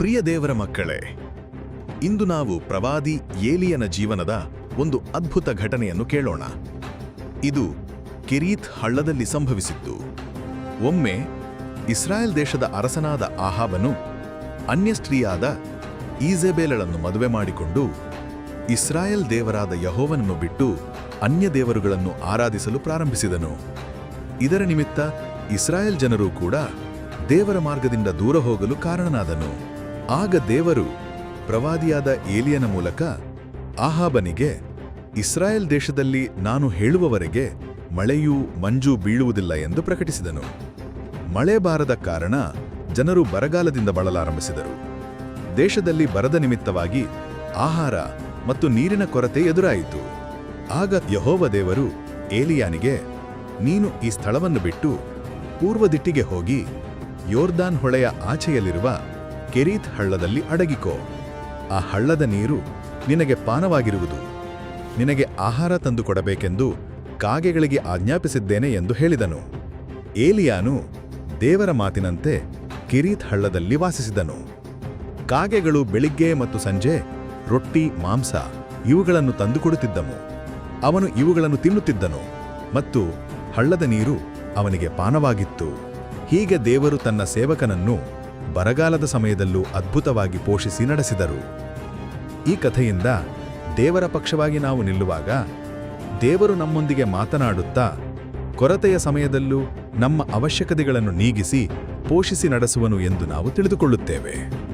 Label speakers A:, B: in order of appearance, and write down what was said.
A: ಪ್ರಿಯ ದೇವರ ಮಕ್ಕಳೇ, ಇಂದು ನಾವು ಪ್ರವಾದಿ ಏಲಿಯನ ಜೀವನದ ಒಂದು ಅದ್ಭುತ ಘಟನೆಯನ್ನು ಕೇಳೋಣ. ಇದು ಕಿರೀತ್ ಹಳ್ಳದಲ್ಲಿ ಸಂಭವಿಸಿತ್ತು ಒಮ್ಮೆ ಇಸ್ರಾಯೇಲ್ ದೇಶದ ಅರಸನಾದ ಆಹಾಬನು ಅನ್ಯ ಸ್ತ್ರೀಯಾದ ಈಜೆಬೇಲಳನ್ನು ಮದುವೆ ಮಾಡಿಕೊಂಡು ಇಸ್ರಾಯೇಲ್ ದೇವರಾದ ಯಹೋವನನ್ನು ಬಿಟ್ಟು ಅನ್ಯ ದೇವರುಗಳನ್ನು ಆರಾಧಿಸಲು ಪ್ರಾರಂಭಿಸಿದನು. ಇದರ ನಿಮಿತ್ತ ಇಸ್ರಾಯೇಲ್ ಜನರು ಕೂಡ ದೇವರ ಮಾರ್ಗದಿಂದ ದೂರ ಹೋಗಲು ಕಾರಣನಾದನು. ಆಗ ದೇವರು ಪ್ರವಾದಿಯಾದ ಏಲಿಯನ ಮೂಲಕ ಆಹಾಬನಿಗೆ, ಇಸ್ರಾಯೇಲ್ ದೇಶದಲ್ಲಿ ನಾನು ಹೇಳುವವರೆಗೆ ಮಳೆಯೂ ಮಂಜು ಬೀಳುವುದಿಲ್ಲ ಎಂದು ಪ್ರಕಟಿಸಿದನು. ಮಳೆ ಬಾರದ ಕಾರಣ ಜನರು ಬರಗಾಲದಿಂದ ಬಳಲಾರಂಭಿಸಿದರು. ದೇಶದಲ್ಲಿ ಬರದ ನಿಮಿತ್ತವಾಗಿ ಆಹಾರ ಮತ್ತು ನೀರಿನ ಕೊರತೆ ಎದುರಾಯಿತು. ಆಗ ಯಹೋವ ದೇವರು ಏಲಿಯಾನಿಗೆ, ನೀನು ಈ ಸ್ಥಳವನ್ನು ಬಿಟ್ಟು ಪೂರ್ವ ದಿಟ್ಟಿಗೆ ಹೋಗಿ ಯೋರ್ದಾನ್ ಹೊಳೆಯ ಆಚೆಯಲ್ಲಿರುವ ಕೆರೀತ್ ಹಳ್ಳದಲ್ಲಿ ಅಡಗಿಕೋ. ಆ ಹಳ್ಳದ ನೀರು ನಿನಗೆ ಪಾನವಾಗಿರುವುದು. ನಿನಗೆ ಆಹಾರ ತಂದುಕೊಡಬೇಕೆಂದು ಕಾಗೆಗಳಿಗೆ ಆಜ್ಞಾಪಿಸಿದ್ದೇನೆ ಎಂದು ಹೇಳಿದನು. ಏಲಿಯಾನು ದೇವರ ಮಾತಿನಂತೆ ಕಿರೀತ್ ಹಳ್ಳದಲ್ಲಿ ವಾಸಿಸಿದನು. ಕಾಗೆಗಳು ಬೆಳಿಗ್ಗೆ ಮತ್ತು ಸಂಜೆ ರೊಟ್ಟಿ, ಮಾಂಸ ಇವುಗಳನ್ನು ತಂದುಕೊಡುತ್ತಿದ್ದನು ಅವನು ಇವುಗಳನ್ನು ತಿನ್ನುತ್ತಿದ್ದನು ಮತ್ತು ಹಳ್ಳದ ನೀರು ಅವನಿಗೆ ಪಾನವಾಗಿತ್ತು. ಹೀಗೆ ದೇವರು ತನ್ನ ಸೇವಕನನ್ನು ಬರಗಾಲದ ಸಮಯದಲ್ಲೂ ಅದ್ಭುತವಾಗಿ ಪೋಷಿಸಿ ನಡೆಸಿದರು. ಈ ಕಥೆಯಿಂದ ದೇವರ ಪಕ್ಷವಾಗಿ ನಾವು ನಿಲ್ಲುವಾಗ ದೇವರು ನಮ್ಮೊಂದಿಗೆ ಮಾತನಾಡುತ್ತಾ ಕೊರತೆಯ ಸಮಯದಲ್ಲೂ ನಮ್ಮ ಅವಶ್ಯಕತೆಗಳನ್ನು ನೀಗಿಸಿ ಪೋಷಿಸಿ ನಡೆಸುವನು ಎಂದು ನಾವು ತಿಳಿದುಕೊಳ್ಳುತ್ತೇವೆ.